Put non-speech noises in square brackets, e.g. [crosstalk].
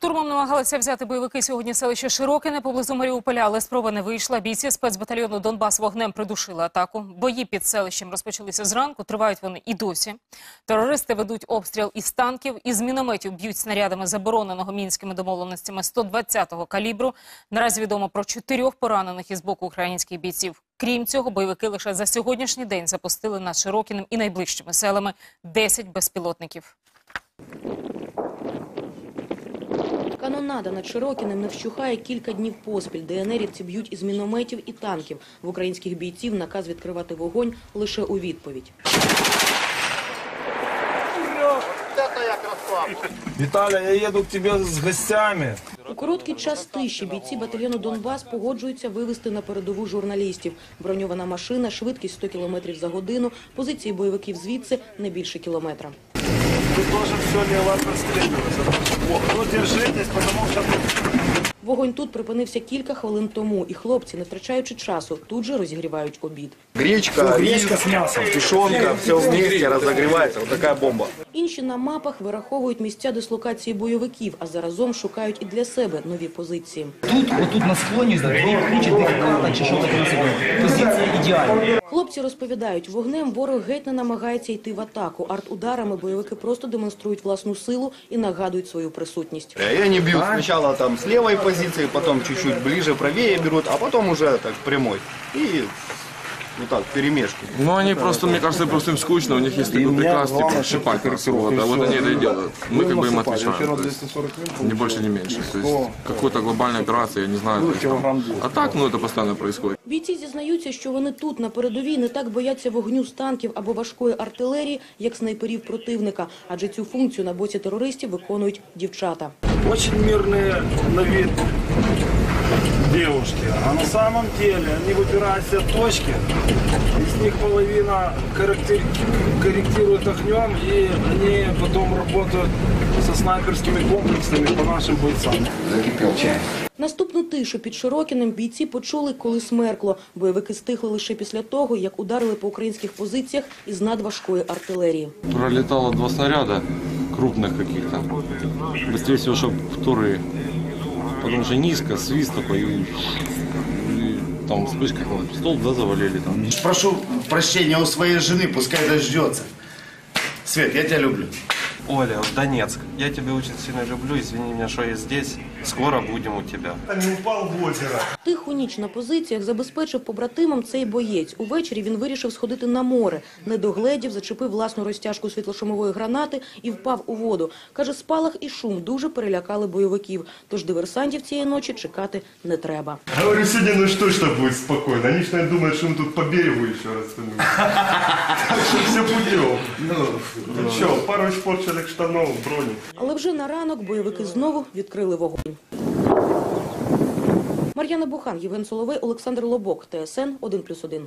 Штурмом намагалися взяти бойовики сьогодні селище Широкине поблизу Маріуполя, але спроба не вийшла. Бійці спецбатальйону Донбас вогнем придушили атаку. Бої під селищем розпочалися зранку, тривають вони і досі. Терористи ведуть обстріл із танків, із мінометів б'ють снарядами забороненого мінськими домовленостями 120-го калібру. Наразі відомо про чотирьох поранених із боку українських бійців. Крім цього, бойовики лише за сьогоднішній день запустили над Широкіним і найближчими селами 10 безпілотників. Канонада над Широкіним не вщухає кілька днів поспіль. ДНРівці б'ють із мінометів і танків. В українських бійців наказ відкривати вогонь лише у відповідь. Виталя, я еду к тебе с гостями. У короткий час тиші бійці батальйону Донбас погоджуються вивести на передову журналістів. Броньована машина, швидкість 100 км за годину, позиції бойовиків звідси не більше кілометра. Вы тоже все лево простреливаете. Ну, держитесь, потому что Вогонь тут припинився кілька хвилин тому, і хлопці, не втрачаючи часу, тут же розігрівають обід. Гречка, гречка рис, с мясом. тушенка, все вместе разогревается. Вот такая бомба. Інші на мапах вираховують місця дислокації бойовиків, а заразом шукають і для себе нові позиції. Тут, отут на склоні, кучі тих карта чи що таке собі. Позиція ідеальна. Хлопці розповідають, вогнем ворог геть не намагається йти в атаку. Арт-ударами бойовики просто демонструють власну силу і нагадують свою присутність. Я не б'ю спочатку там з лівої позиції, потім чуть-чуть ближе, правіє беруть, а потім уже так прямой. И вот так, перемешки. Ну, они просто, мне кажется, просто им скучно, у них есть такой приказ, типа, шипать корректировать, а вот они это и делают. Мы как бы им отвечаем, то есть, ни больше, ни меньше. То есть, какой-то глобальной операции, я не знаю. то есть, там. А так, ну, это постоянно происходит. Бійці зізнаються, що вони тут, на передовій, не так бояться вогню з танків або важкої артилерії, як снайперів противника. Адже цю функцію на боці терористів виконують дівчата. очень мирные на вид девушки. А на самом деле они выбирают себе точки, из них половина корректир- корректирует огнем, и они потом работают со снайперскими комплексами по нашим бойцам. Наступну тишу під Широкіним бійці почули, коли смеркло. Бойовики стихли лише після того, як ударили по українських позиціях із надважкої артилерії. Пролетало два снаряда, крупных каких-то. Быстрее всего, чтобы вторые. Потому что низко, свист такой, и, и там вспышка, стол, да, завалили там. Прошу прощения у своей жены, пускай дождется. Свет, я тебя люблю. Оля, в Донецк. Я тебя очень сильно люблю. Извини меня, что я здесь. Скоро будем у тебя. Не упал в озеро. Тиху ніч на позиціях забезпечив побратимам цей боєць. Увечері він вирішив сходити на море. Не догледів, зачепив власну розтяжку світлошумової гранати і впав у воду. Каже, спалах і шум дуже перелякали бойовиків. Тож диверсантів цієї ночі чекати не треба. Говорю, сегодня ночь точно будет спокойно. Они же, наверное, думают, что мы тут по берегу еще раз [laughs] Так что все путем. Ну что, пару испорченных штанов, броні. Але вже на ранок бойовики знову відкрили вогонь. Мар'яна Бухан, Євген Соловей, Олександр Лобок, ТСН 1+,1.